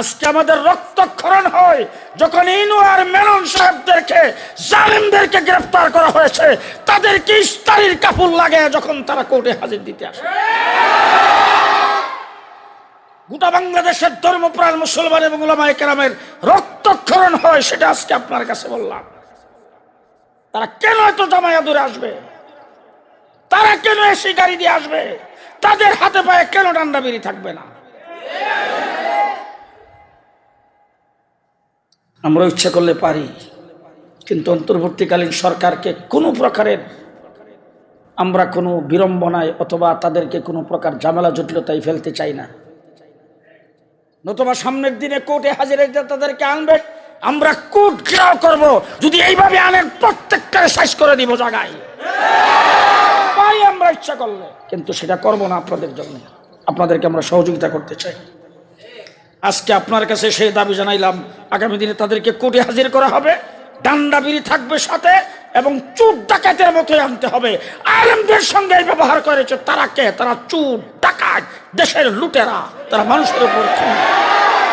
আজকে আমাদের রক্তক্ষরণ হয় যখন ইনু আর মেনন সাহেবদেরকে জালিমদেরকে গ্রেফতার করা হয়েছে, তাদেরকে ইস্তারির কাপড় লাগে যখন তারা কোর্টে হাজির দিতে আসে। গোটা বাংলাদেশের ধর্মপ্রাণ মুসলমান এবং ওলামায়ে কেরামের রক্তক্ষরণ হয় সেটা আজকে আপনার কাছে বললাম। তারা কেন এত জামায়া দূরে আসবে? তারা কেন এসে গাড়ি দিয়ে আসবে? তাদের হাতে পায়ে কেন ডান্ডা বেরি থাকবে না? আমরা ইচ্ছা করলে পারি, কিন্তু অন্তর্বর্তীকালীন সরকারকে কোনো প্রকারের আমরা কোনো বিড়ম্বনায় অথবা তাদেরকে কোনো প্রকার ঝামেলা জটিলতায় ফেলতে চাই না। নতুবা সামনের দিনে কোর্টে হাজির তাদেরকে আনবে, আমরা কোর্ট ঘেরাও করব, যদি এইভাবে আনেন প্রত্যেকটা সাইজ করে দিব জায়গায়। পারি আমরা ইচ্ছা করলে, কিন্তু সেটা করব না আপনাদের জন্য। আপনাদেরকে আমরা সহযোগিতা করতে চাই। আজকে আপনার কাছে সেই দাবি জানাইলাম, আগামী দিনে তাদেরকে কোর্টে হাজির করা হবে ডান্ডা বিড়ি থাকবে সাথে, এবং চুর ডাকাতের মতোই আনতে হবে। আলেমদের সঙ্গে ব্যবহার করেছে, তারা কে? তারা চুর, ডাকাত, দেশের লুটেরা। তারা মানুষের উপর খুন।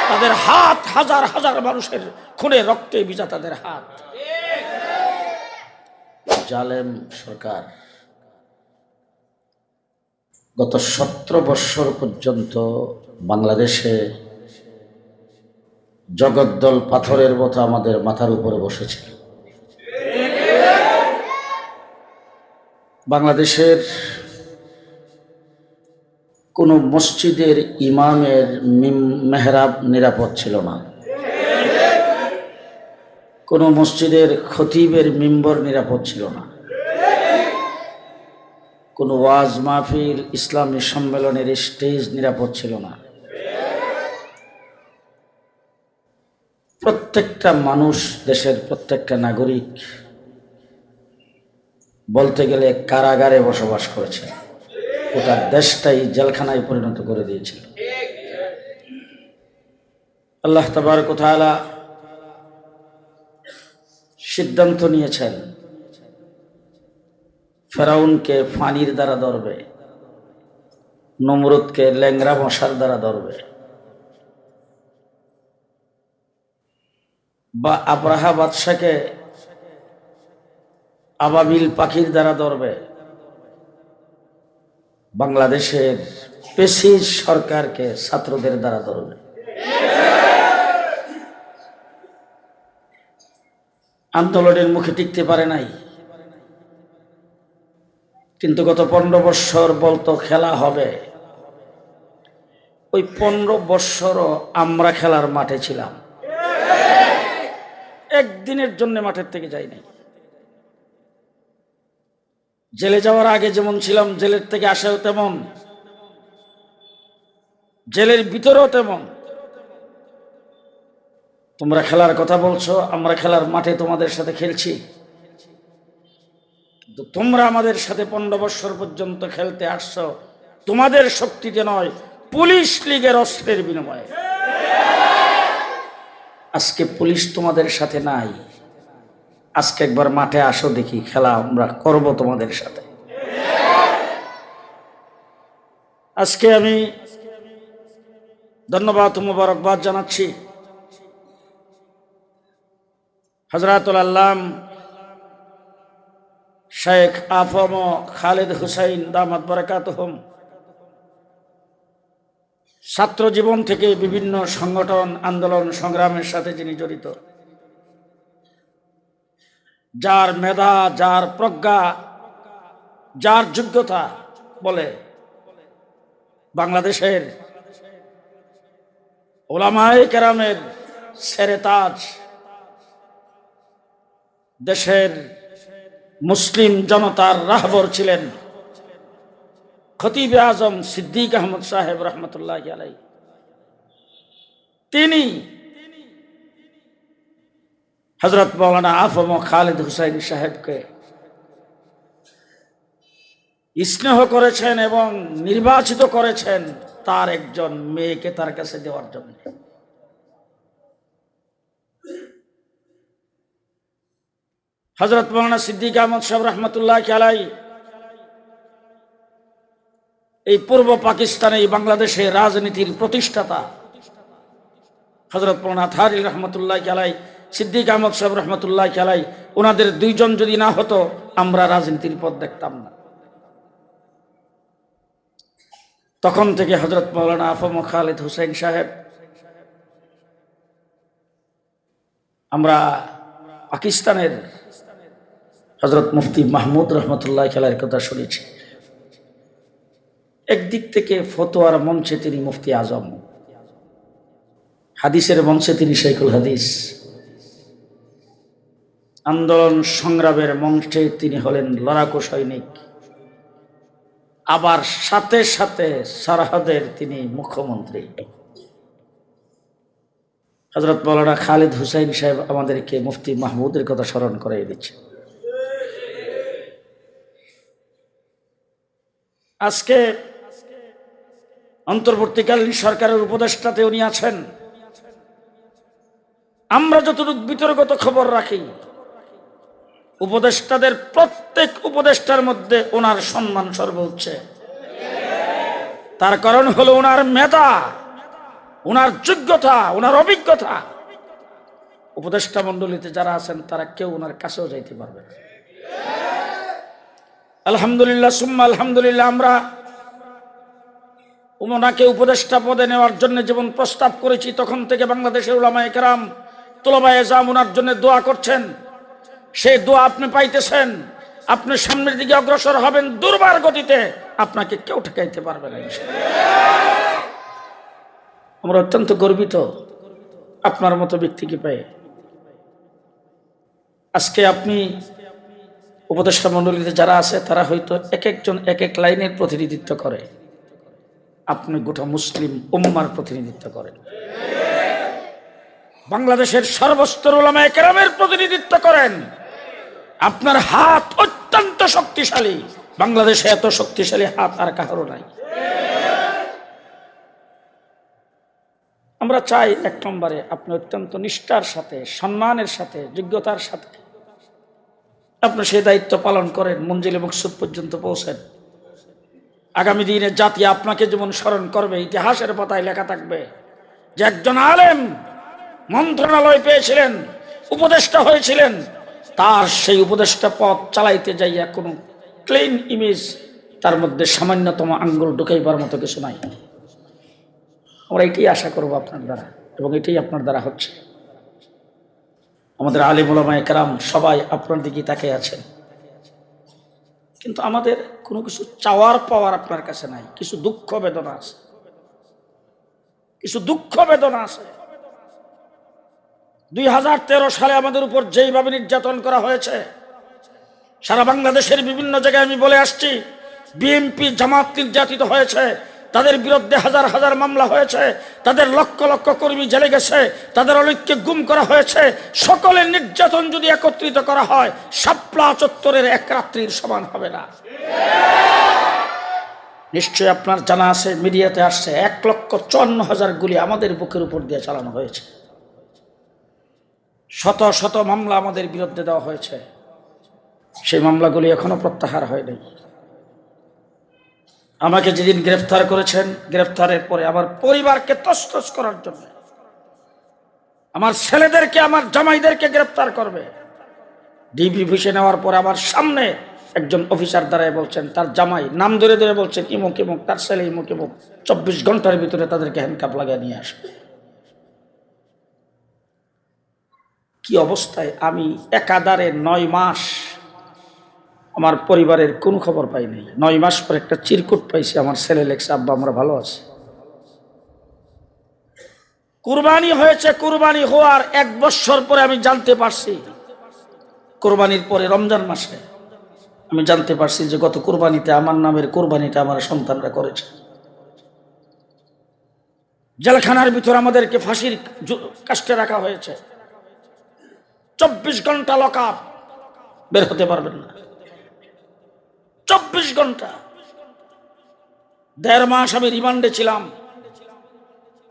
তাদের হাত হাজার হাজার মানুষের খুনে রক্তে ভিজা তাদের হাত। জালেম সরকার গত সতেরো বৎসর পর্যন্ত বাংলাদেশে জগদ্দল পাথরের মতো আমাদের মাথার উপরে বসেছিল বাংলাদেশের কোনো মসজিদের ইমামের মিম- মেহরাব নিরাপদ ছিল না। কোনো মসজিদের খতিবের মিম্বর নিরাপদ ছিল না। কোনো ওয়াজ মাহফিল ইসলামী সম্মেলনের স্টেজ নিরাপদ ছিল না। প্রত্যেকটা মানুষ দেশের প্রত্যেকটা নাগরিক বলতে গেলে কারাগারে বসবাস করেছে গোটা দেশটাই জেলখানায় পরিণত করে দিয়েছিল। আল্লাহ তাবার কোথায়লা সিদ্ধান্ত নিয়েছেন, ফেরাউনকে ফানির দ্বারা ধরবে, নমরুদকে ল্যাংরা মশার দ্বারা ধরবে। বা আব্রাহা বাদশাকে আবাবিল পাখির দ্বারা ধরবে। বাংলাদেশের পেশিজ সরকারকে ছাত্রদের দ্বারা ধরবে। আন্দোলনের মুখে টিকতে পারে নাই। কিন্তু গত পনেরো বৎসর বলতো খেলা হবে। ওই পনেরো বৎসরও আমরা খেলার মাঠে ছিলাম। একদিনের জন্য মাঠের থেকে যাই নাই। জেলে যাওয়ার আগে যেমন ছিলাম, জেলের থেকে আসাও তেমন, জেলের ভিতরেও তেমন। তোমরা খেলার কথা বলছো, আমরা খেলার মাঠে তোমাদের সাথে খেলছি। কিন্তু তোমরা আমাদের সাথে পনেরো বৎসর পর্যন্ত খেলতে আসছো। তোমাদের শক্তিতে নয়, পুলিশ লীগের অস্ত্রের বিনিময়ে। আজকে পুলিশ তোমাদের সাথে নাই। আজকে একবার মাঠে আসো দেখি খেলা আমরা করব তোমাদের সাথে। আজকে আমি ধন্যবাদ, মুবারকবাদ জানাচ্ছি। হজরাতুল আল্লাম শেখ আফম খালেদ হুসাইন দামাত বরকাতহম। ছাত্র জীবন থেকে বিভিন্ন সংগঠন, আন্দোলন, সংগ্রামের সাথে যিনি জড়িত। যার মেধা, যার প্রজ্ঞা, যার যোগ্যতা বলে বাংলাদেশের ওলামায় কেরামের সেরেতাজ দেশের মুসলিম জনতার রাহবর ছিলেন। খতিব আজম সিদ্দিক আহমদ সাহেব রহমতুল্লাহ আলাই তিনি হজরত মৌলানা আফম খালিদ হুসাইন সাহেবকে স্নেহ করেছেন এবং নির্বাচিত করেছেন তার একজন মেয়েকে তার কাছে দেওয়ার জন্য। হজরত মৌলানা সিদ্দিক আহমদ সাহেব রহমতুল্লাহ আলাই এই পূর্ব পাকিস্তানে এই বাংলাদেশে রাজনীতির প্রতিষ্ঠাতা হজরত মৌলানা থারিল রহমতুল্লাহ খেলাই সিদ্দিক আহমদ সাহেব রহমতুল্লাহ খেলাই ওনাদের দুইজন যদি না হতো, আমরা রাজনীতির পথ দেখতাম না। তখন থেকে হজরত মৌলানা আফম খালিদ হুসেন সাহেব, আমরা পাকিস্তানের হজরত মুফতি মাহমুদ রহমতুল্লাহ খেলার কথা শুনেছি। একদিক থেকে ফতোয়ার মঞ্চে তিনি মুফতি আজম। হাদিসের মঞ্চে তিনি শেখুল হাদিস। আন্দোলন সংগ্রামের মঞ্চে তিনি হলেন লড়াকু সৈনিক। আবার সাথে সাথে সরহদের তিনি মুখ্যমন্ত্রী। হজরত মৌলানা খালিদ হুসাইন সাহেব আমাদেরকে মুফতি মাহমুদের কথা স্মরণ করাই দিচ্ছে আজকে অন্তর্বর্তীকালীন সরকারের উপদেষ্টাতে উনি আছেন। আমরা যতটুকু বিতর্কত খবর রাখি, উপদেষ্টাদের প্রত্যেক উপদেষ্টার মধ্যে ওনার সম্মান সর্বোচ্চ তার কারণ হলো ওনার মেধা, ওনার যোগ্যতা, ওনার অভিজ্ঞতা। উপদেষ্টা মণ্ডলীতে যারা আছেন, তারা কেউ ওনার কাছেও যাইতে পারবে আলহামদুলিল্লাহ, সুম্মা আলহামদুলিল্লাহ, আমরা ওনাকে উপদেষ্টা পদে নেওয়ার জন্য যেমন প্রস্তাব করেছি, তখন থেকে বাংলাদেশের উলামা একরাম তোলাবায় এজাম ওনার জন্য দোয়া করছেন। সেই দোয়া আপনি পাইতেছেন, আপনি সামনের দিকে অগ্রসর হবেন দুর্বার গতিতে, আপনাকে কেউ ঠেকাইতে পারবে না আমরা অত্যন্ত গর্বিত আপনার মতো ব্যক্তিকে পেয়ে আজকে আপনি উপদেষ্টা মণ্ডলীতে যারা আছে, তারা হয়তো এক একজন এক এক লাইনের প্রতিনিধিত্ব করে। আপনি গোটা মুসলিম উম্মার প্রতিনিধিত্ব করেন। বাংলাদেশের সর্বস্তর ওলামা একরামের প্রতিনিধিত্ব করেন। আপনার হাত অত্যন্ত শক্তিশালী। বাংলাদেশে এত শক্তিশালী হাত আর কাহারও নাই। আমরা চাই এক নম্বরে আপনি অত্যন্ত নিষ্ঠার সাথে, সম্মানের সাথে, যোগ্যতার সাথে আপনি সেই দায়িত্ব পালন করেন, মঞ্জিল মকসুদ পর্যন্ত পৌঁছেন। আগামী দিনে জাতি আপনাকে যেমন স্মরণ করবে, ইতিহাসের পাতায় লেখা থাকবে। যে একজন আলেম মন্ত্রণালয় পেয়েছিলেন, উপদেষ্টা হয়েছিলেন, তার সেই উপদেষ্টা পথ চালাইতে যাইয়া কোনো ক্লিন ইমেজ তার মধ্যে সামান্যতম আঙ্গুল ঢুকাইবার মতো কিছু নাই। আমরা এটাই আশা করব আপনার দ্বারা, এবং এটাই আপনার দ্বারা হচ্ছে। আমাদের আলিমুলামা একরাম সবাই আপনার দিকেই তাকে আছেন। কিন্তু আমাদের কোনো কিছু চাওয়ার পাওয়ার আপনার কাছে নাই। কিছু দুঃখ বেদনা আছে। কিছু দুঃখ বেদনা আছে। দুই হাজার তেরো সালে আমাদের উপর যেইভাবে নির্যাতন করা হয়েছে, সারা বাংলাদেশের বিভিন্ন জায়গায় আমি বলে আসছি, বিএনপি জামাত নির্যাতিত হয়েছে তাদের বিরুদ্ধে হাজার হাজার মামলা হয়েছে, তাদের লক্ষ লক্ষ কর্মী জেলে গেছে, তাদের অনেককে গুম করা হয়েছে। সকলের নির্যাতন যদি একত্রিত করা হয় সাপলা চত্বরের এক রাত্রির সমান হবে না। নিশ্চয়ই আপনার জানা আছে, মিডিয়াতে আসছে, এক লক্ষ চুয়ান্ন হাজার গুলি আমাদের বুকের উপর দিয়ে চালানো হয়েছে। শত শত মামলা আমাদের বিরুদ্ধে দেওয়া হয়েছে। সেই মামলাগুলি এখনও প্রত্যাহার হয়নি আমাকে যেদিন গ্রেফতার করেছেন, গ্রেফতারের পরে আমার পরিবারকে তসতস করার জন্য। আমার ছেলেদেরকে, আমার জামাইদেরকে গ্রেফতার করবে। ডিবি ভিসে নেওয়ার পরে আমার সামনে একজন অফিসার দ্বারাই বলছেন, তার জামাই নাম ধরে ধরে বলছেন ইমুক ইমুক, তার ছেলে ইমুক ইমুক। চব্বিশ ঘণ্টার ভিতরে তাদেরকে হ্যান্ডকাপ লাগিয়ে নিয়ে আসবে। কি অবস্থায় আমি একাধারে নয় মাস আমার পরিবারের কোনো খবর পাই নাই। নয় মাস পর একটা চিরকুট পাইছি, আমার ছেলে লেখছে আব্বা, আমরা ভালো আছি। কুরবানি হয়েছে, কুরবানি হওয়ার এক বছর পরে আমি জানতে পারছি। কোরবানির পরে রমজান মাসে আমি জানতে পারছি যে গত কোরবানিতে আমার নামের কোরবানিটা আমার সন্তানরা করেছে। জেলখানার ভিতর আমাদেরকে ফাঁসির কাষ্টে রাখা হয়েছে। চব্বিশ ঘণ্টা লকআপ বের হতে পারবেন না। চব্বিশ ঘণ্টা। দেড় মাস আমি রিমান্ডে ছিলাম।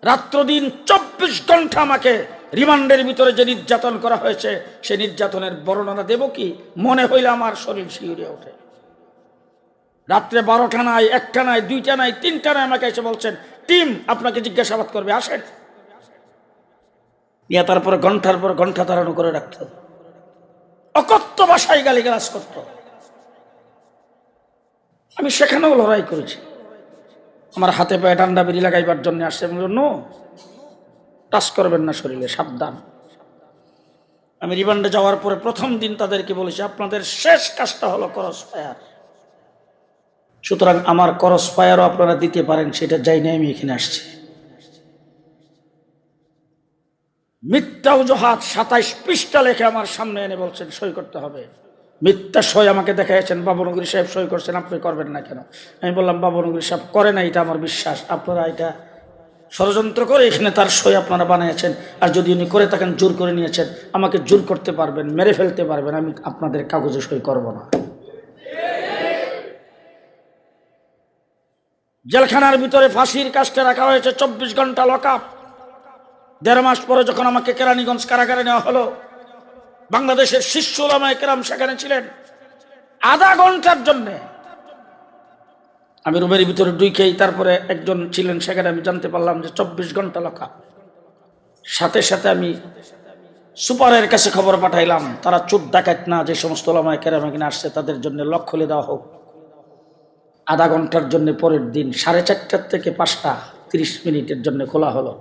রাত্র দিন চব্বিশ ঘণ্টা আমাকে রিমান্ডের ভিতরে যে নির্যাতন করা হয়েছে, সে নির্যাতনের বর্ণনা দেব কি? মনে হইলে আমার শরীর শিউরে ওঠে। রাত্রে বারোটা নাই, একটা নাই, দুইটা নাই, তিনটা নাই, আমাকে এসে বলছেন, টিম, আপনাকে জিজ্ঞাসাবাদ করবে, আসেন। ইয়া তারপর ঘণ্টার পর ঘণ্টা তাড়ানো করে রাখত। অকথ্য ভাষায় গালি গালাজ করত। আমি সেখানেও লড়াই করেছি। আমার হাতে পায়ে ঠান্ডা বেরি লাগাইবার জন্য আসছে নো টাচ করবেন না শরীরে, সাবধান। আমি রিমান্ডে যাওয়ার পরে প্রথম দিন তাদেরকে বলেছি, আপনাদের শেষ কাজটা হলো করস ফায়ার সুতরাং আমার করস ফায়ারও আপনারা দিতে পারেন, সেটা যাই না আমি এখানে আসছি। মিথ্যা অজুহাত সাতাইশ পৃষ্ঠা লেখে আমার সামনে এনে বলছেন, সই করতে হবে। মিথ্যা সই আমাকে দেখাইছেন বাবনগরী সাহেব সই করছেন, আপনি করবেন না কেন? আমি বললাম বাবনগরী সাহেব করে না, এটা আমার বিশ্বাস। আপনারা এটা ষড়যন্ত্র করে এখানে তার সই আপনারা বানিয়েছেন আর যদি উনি করে থাকেন, জোর করে নিয়েছেন, আমাকে জোর করতে পারবেন, মেরে ফেলতে পারবেন, আমি আপনাদের কাগজে সই করব না। জেলখানার ভিতরে ফাঁসির কাজটা রাখা হয়েছে, চব্বিশ ঘণ্টা লকআপ। দেড় মাস পরে যখন আমাকে কেরানীগঞ্জ কারাগারে নেওয়া হলো বাংলাদেশের শীর্ষ ওলামায় কেরাম সেখানে ছিলেন। আধা ঘণ্টার জন্যে। আমি রুমের ভিতরে ঢুকেই তারপরে একজন ছিলেন সেখানে, আমি জানতে পারলাম যে চব্বিশ ঘণ্টা লেখা। সাথে সাথে আমি সুপারের কাছে খবর পাঠাইলাম, তারা চোট ডাকাত না, যে সমস্ত ওলামায় কেরাম এখানে আসছে, তাদের জন্য লক খুলে দেওয়া হোক। আধা ঘণ্টার জন্য পরের দিন সাড়ে চারটার থেকে পাঁচটা তিরিশ মিনিটের জন্য খোলা হলো।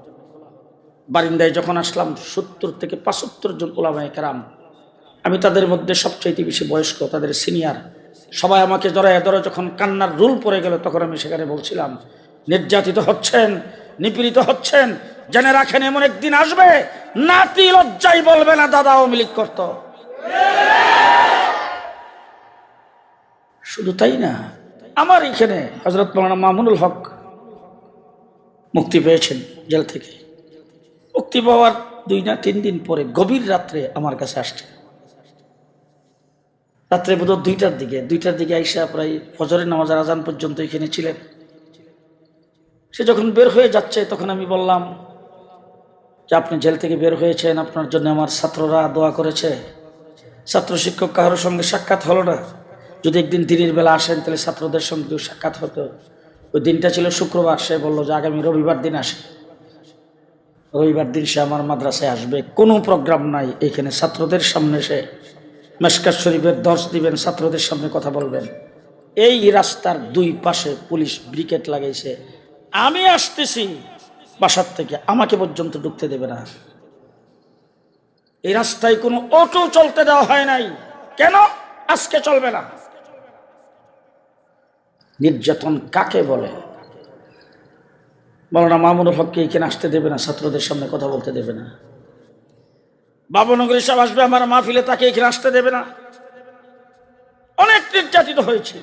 বারিন্দায় যখন আসলাম, সত্তর থেকে পঁচাত্তর জন ওলামায় কেরাম আমি তাদের মধ্যে সবচাইতে বেশি বয়স্ক, তাদের সিনিয়র সবাই আমাকে জড়ায় ধরে যখন কান্নার রুল পড়ে গেল, তখন আমি সেখানে বলছিলাম, নির্যাতিত হচ্ছেন, নিপীড়িত হচ্ছেন, জেনে রাখেন এমন একদিন আসবে, নাতি লজ্জাই বলবে না দাদা ও মিলিক করত। শুধু তাই না, আমার এখানে হজরত মৌলানা মামুনুল হক মুক্তি পেয়েছেন জেল থেকে। মুক্তি পাওয়ার দুই না তিন দিন পরে গভীর রাত্রে আমার কাছে আসছে। রাত্রে বোধ দুইটার দিকে দুইটার দিকে আইসা প্রায় ফজরের নামাজের আজান পর্যন্ত এখানে ছিলেন। সে যখন বের হয়ে যাচ্ছে, তখন আমি বললাম, যে আপনি জেল থেকে বের হয়েছেন, আপনার জন্য আমার ছাত্ররা দোয়া করেছে। ছাত্র শিক্ষক কারোর সঙ্গে সাক্ষাৎ হলো না। যদি একদিন দিনের বেলা আসেন, তাহলে ছাত্রদের সঙ্গে সাক্ষাৎ হতো ওই দিনটা ছিল শুক্রবার, সে বলল, যে আগামী রবিবার দিন আসে। রবিবার দিন সে আমার মাদ্রাসায় আসবে। কোনো প্রোগ্রাম নাই। এখানে ছাত্রদের সামনে সে মেসকার শরীফের দর্শ দিবেন, ছাত্রদের সামনে কথা বলবেন। এই রাস্তার দুই পাশে পুলিশ ব্রিকেট লাগাইছে। আমি আসতেছি, বাসার থেকে আমাকে পর্যন্ত ঢুকতে দেবে না। এই রাস্তায় কোনো অটো চলতে দেওয়া হয় নাই। কেন? আজকে চলবে না। নির্যাতন কাকে বলে? মৌলানা মামুনুল হককে এখানে আসতে দেবে না, ছাত্রদের সামনে কথা বলতে দেবে না। বাবনগরী সাহেব আসবে, আমার মাহফিলে তাকে এখানে আসতে দেবে না। অনেক নির্যাতিত হয়েছে।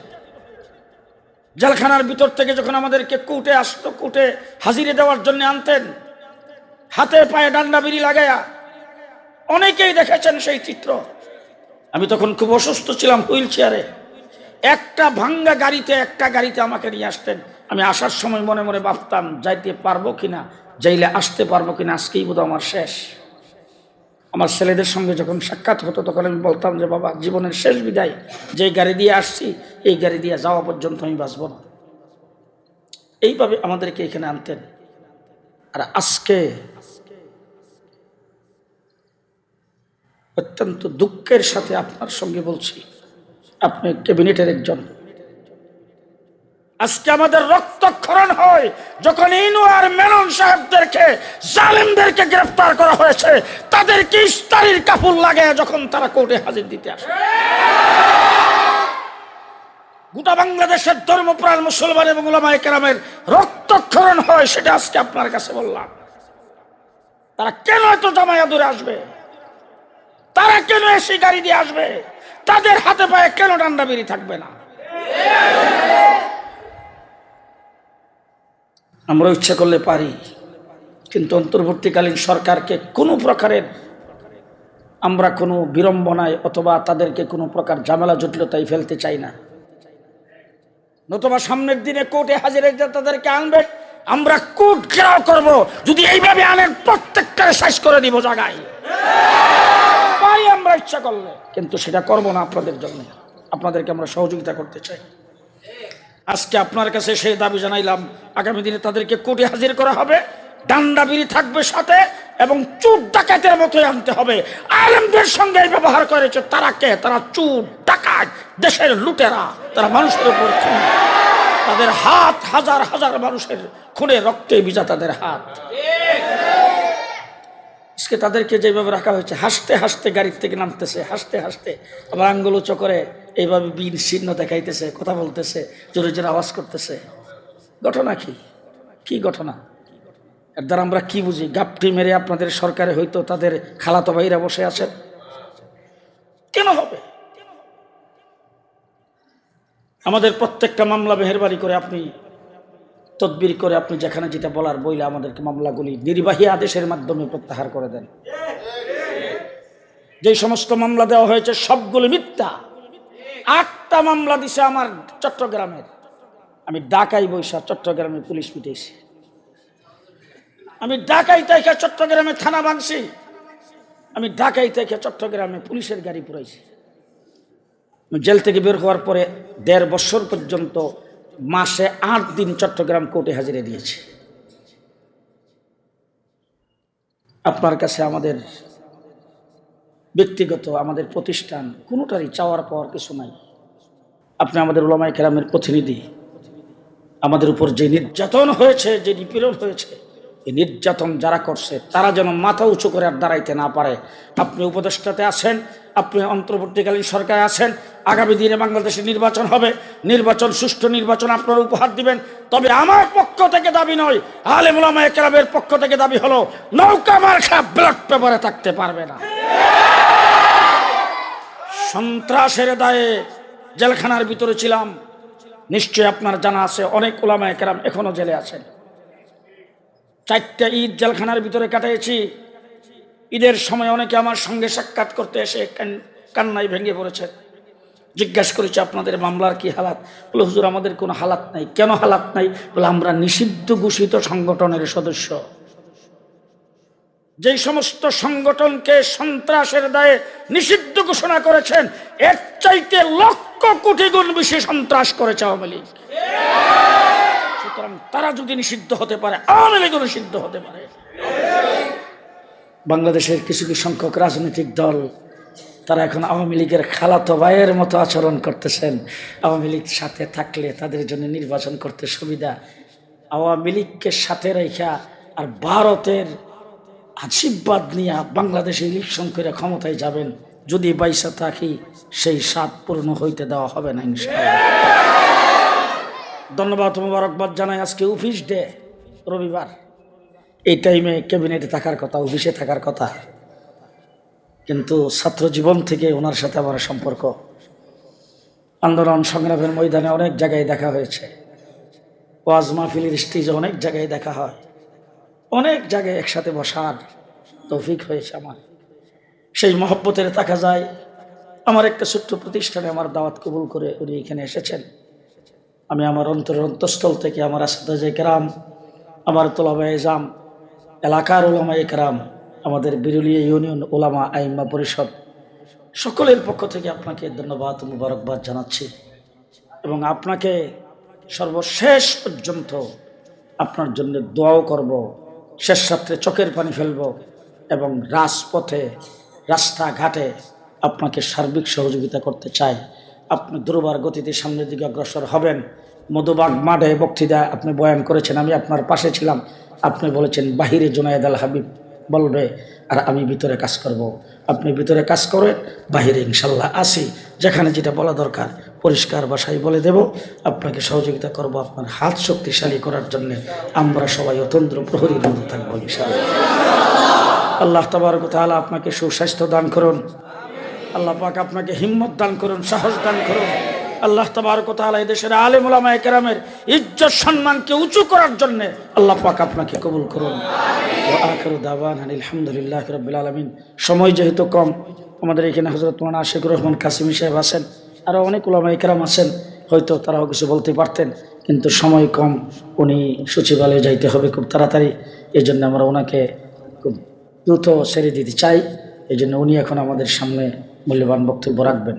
জেলখানার ভিতর থেকে যখন আমাদেরকে কুটে আসতো কুটে হাজিরে দেওয়ার জন্য আনতেন, হাতে পায়ে ডান্ডা বিড়ি লাগায়া, অনেকেই দেখেছেন সেই চিত্র। আমি তখন খুব অসুস্থ ছিলাম হুইল চেয়ারে। একটা ভাঙ্গা গাড়িতে একটা গাড়িতে আমাকে নিয়ে আসতেন। আমি আসার সময় মনে মনে ভাবতাম, যাইতে পারব কিনা, যাইলে আসতে পারব কিনা, আজকেই বোধ আমার শেষ। আমার ছেলেদের সঙ্গে যখন সাক্ষাৎ হতো, তখন আমি বলতাম যে, বাবা, জীবনের শেষ বিদায় যে গাড়ি দিয়ে আসছি, এই গাড়ি দিয়ে যাওয়া পর্যন্ত আমি বাঁচব না। এইভাবে আমাদেরকে এখানে আনতেন। আর আজকে অত্যন্ত দুঃখের সাথে আপনার সঙ্গে বলছি। আপনি ক্যাবিনেটের একজন। আজকে আমাদের রক্তক্ষরণ হয় যখন ইনু আর সাহেবদেরকে, জালেমদেরকে গ্রেফতার করা হয়েছে, তাদেরকে ইস্তারির কাপড় লাগে যখন তারা কোর্টে হাজির দিতে আসে। গোটা বাংলাদেশের ধর্মপ্রাণ মুসলমান এবং ওলামায়ে কেরামের রক্তক্ষরণ হয়, সেটা আজকে আপনার কাছে বললাম। তারা কেন এত জামায়া দূরে আসবে? তারা কেন এসে গাড়ি দিয়ে আসবে? তাদের হাতে পায়ে কেন ডান্ডা বেরি থাকবে না? আমরা ইচ্ছা করলে পারি, কিন্তু অন্তর্বর্তীকালীন সরকারকে কোনো প্রকারের আমরা কোনো বিড়ম্বনায় অথবা তাদেরকে কোনো প্রকার ঝামেলা, জটিলতায় ফেলতে চাই না। নতুবা সামনের দিনে কোর্টে হাজির তাদেরকে আনবে, আমরা কোর্ট ঘেরাও করব, যদি এইভাবে আনেন প্রত্যেকটা সাইজ করে দিব জায়গায়। পাই আমরা ইচ্ছা করলে, কিন্তু সেটা করব না আপনাদের জন্য। আপনাদেরকে আমরা সহযোগিতা করতে চাই। আজকে আপনার কাছে সেই দাবি জানাইলাম, আগামী দিনে তাদেরকে কোর্টে হাজির করা হবে ডান্ডা বিড়ি থাকবে সাথে এবং চুর ডাকাতের মতোই আনতে হবে। আলেমদের সঙ্গে ব্যবহার করেছে, তারা কে? তারা চুর, ডাকাত, দেশের লুটেরা, তারা মানুষের উপর খুন। তাদের হাত হাজার হাজার মানুষের খুনে রক্তে ভিজা তাদের হাত। আজকে তাদেরকে যেভাবে রাখা হয়েছে, হাসতে হাসতে গাড়ির থেকে নামতেছে, হাসতে হাসতে আবার আঙ্গুল উঁচু করে এইভাবে বীর চিহ্ন দেখাইতেছে, কথা বলতেছে, জোরে জোরে আওয়াজ করতেছে। ঘটনা কি? কি ঘটনা? এর দ্বারা আমরা কি বুঝি? গাপটি মেরে আপনাদের সরকারে হয়তো তাদের খালাতো ভাইরা বসে আছেন কেন হবে? আমাদের প্রত্যেকটা মামলা মেহরবানি করে আপনি, তদবির করে আপনি যেখানে যেটা বলার বইলে আমাদেরকে মামলাগুলি নির্বাহী আদেশের মাধ্যমে প্রত্যাহার করে দেন। যে সমস্ত মামলা দেওয়া হয়েছে, সবগুলো মিথ্যা। আটটা মামলা দিছে আমার চট্টগ্রামের। আমি ডাকাই বৈশা চট্টগ্রামে পুলিশ পিটেছি আমি ডাকাই থেকে চট্টগ্রামে থানা ভাঙছি। আমি ডাকাই থেকে চট্টগ্রামে পুলিশের গাড়ি পুরাইছি। জেল থেকে বের হওয়ার পরে দেড় বছর পর্যন্ত মাসে আট দিন চট্টগ্রাম কোর্টে হাজিরে দিয়েছি। আপনার কাছে আমাদের ব্যক্তিগত আমাদের প্রতিষ্ঠান, কোনোটারই চাওয়ার পাওয়ার কিছু নাই। আপনি আমাদের ওলামাই কেরামের প্রতিনিধি। আমাদের উপর যে নির্যাতন হয়েছে, যে নিপীড়ন হয়েছে, এই নির্যাতন যারা করছে, তারা যেন মাথা উঁচু করে আর দাঁড়াইতে না পারে। আপনি উপদেষ্টাতে আছেন, আপনি অন্তর্বর্তীকালীন সরকারে আছেন, আগামী দিনে বাংলাদেশে নির্বাচন হবে, নির্বাচন, সুষ্ঠু নির্বাচন আপনারা উপহার দিবেন। তবে আমার পক্ষ থেকে দাবি নয় আলেমুলামা একরামের পক্ষ থেকে দাবি হলো, নৌকা মার্খা ব্লক পেপারে থাকতে পারবে না। সন্ত্রাসের দায়ে জেলখানার ভিতরে ছিলাম। নিশ্চয়ই আপনার জানা আছে, অনেক ওলামা একরাম এখনও জেলে আছেন। চারটা ঈদ জেলখানার ভিতরে কাটিয়েছি ঈদের সময় অনেকে আমার সঙ্গে সাক্ষাৎ করতে এসে কান- কান্নায় ভেঙে পড়েছে। জিজ্ঞাসা করেছি, আপনাদের মামলার কি হালাত? বলে, হুজুর, আমাদের কোনো হালাত নাই। কেন হালাত নাই? বলে, আমরা নিষিদ্ধ ঘোষিত সংগঠনের সদস্য। যেই সমস্ত সংগঠনকে সন্ত্রাসের দায়ে নিষিদ্ধ ঘোষণা করেছেন, এর চাইতে লক্ষ কোটি গুণ বেশি সন্ত্রাস করেছে আওয়ামী লীগ। সুতরাং তারা যদি নিষিদ্ধ হতে পারে, আওয়ামী লীগও নিষিদ্ধ হতে পারে। বাংলাদেশের কিছু কিছু সংখ্যক রাজনৈতিক দল, তারা এখন আওয়ামী লীগের খালাতো ভাইয়ের মতো আচরণ করতেছেন। আওয়ামী লীগ সাথে থাকলে তাদের জন্য নির্বাচন করতে সুবিধা। আওয়ামী লীগকে সাথে রেখা আর ভারতের আশীর্বাদ নিয়ে বাংলাদেশে ইলেকশন করে ক্ষমতায় যাবেন, যদি বাইসা থাকি সেই স্বাদ পূর্ণ হইতে দেওয়া হবে না ধন্যবাদ মোবারকবাদ জানাই আজকে অফিস ডে, রবিবার। এই টাইমে ক্যাবিনেটে থাকার কথা, অফিসে থাকার কথা। কিন্তু ছাত্র জীবন থেকে ওনার সাথে আমার সম্পর্ক। আন্দোলন সংগ্রামের ময়দানে অনেক জায়গায় দেখা হয়েছে। ওয়াজ মাহফিলের স্টেজে অনেক জায়গায় দেখা হয়। অনেক জায়গায় একসাথে বসার তৌফিক হয়েছে আমার। সেই মহব্বতের থাকা যায় আমার একটা ছোট্ট প্রতিষ্ঠানে আমার দাওয়াত কবুল করে উনি এখানে এসেছেন। আমি আমার অন্তরের অন্তঃস্থল থেকে আমার আসাদাজে কেরাম আমার তোলামা এজাম, এলাকার ওলামা একরাম, আমাদের বিরুলিয়া ইউনিয়ন ওলামা আইম্মা পরিষদ, সকলের পক্ষ থেকে আপনাকে ধন্যবাদ, মুবারকবাদ জানাচ্ছি। এবং আপনাকে সর্বশেষ পর্যন্ত আপনার জন্য দোয়াও করব। শেষ রাত্রে চোখের পানি ফেলব এবং রাজপথে, রাস্তাঘাটে আপনাকে সার্বিক সহযোগিতা করতে চাই। আপনি দুর্বার গতিতে সামনের দিকে অগ্রসর হবেন। মধুবাগ মাঠে বক্তৃতা আপনি বয়ান করেছেন, আমি আপনার পাশে ছিলাম। আপনি বলেছেন, বাহিরে জোনায়দ আল হাবিব বলবে আর আমি ভিতরে কাজ করব। আপনি ভিতরে কাজ করেন, বাহিরে ইনশাল্লাহ আসি যেখানে যেটা বলা দরকার, পরিষ্কার বাসায় বলে দেব। আপনাকে সহযোগিতা করব আপনার হাত শক্তিশালী করার জন্য। আমরা সবাই অতন্ত্র প্রহরীর মতো থাকব ইনশাল্লাহ। আল্লাহ তবরক তাআলা আপনাকে সুস্বাস্থ্য দান করুন। আল্লাহ পাক আপনাকে হিম্মত দান করুন, সাহস দান করুন। আল্লাহ তবরক তাআলা এই দেশের আলেম ওলামা একরামের ইজ্জত সম্মানকে উঁচু করার জন্য আল্লাহ পাক আপনাকে কবুল করুন। আলহামদুলিল্লাহ রাব্বিল আলামিন। সময় যেহেতু কম, আমাদের এখানে হযরত মাওলানা আশিকুর রহমান কাসিমি সাহেব আছেন আরও অনেক ওলামা একরাম আছেন, হয়তো তারাও কিছু বলতে পারতেন, কিন্তু সময় কম, উনি সচিবালয়ে যাইতে হবে খুব তাড়াতাড়ি এই জন্য আমরা ওনাকে খুব দ্রুত ছেড়ে দিতে চাই এই জন্য উনি এখন আমাদের সামনে মূল্যবান বক্তব্য রাখবেন।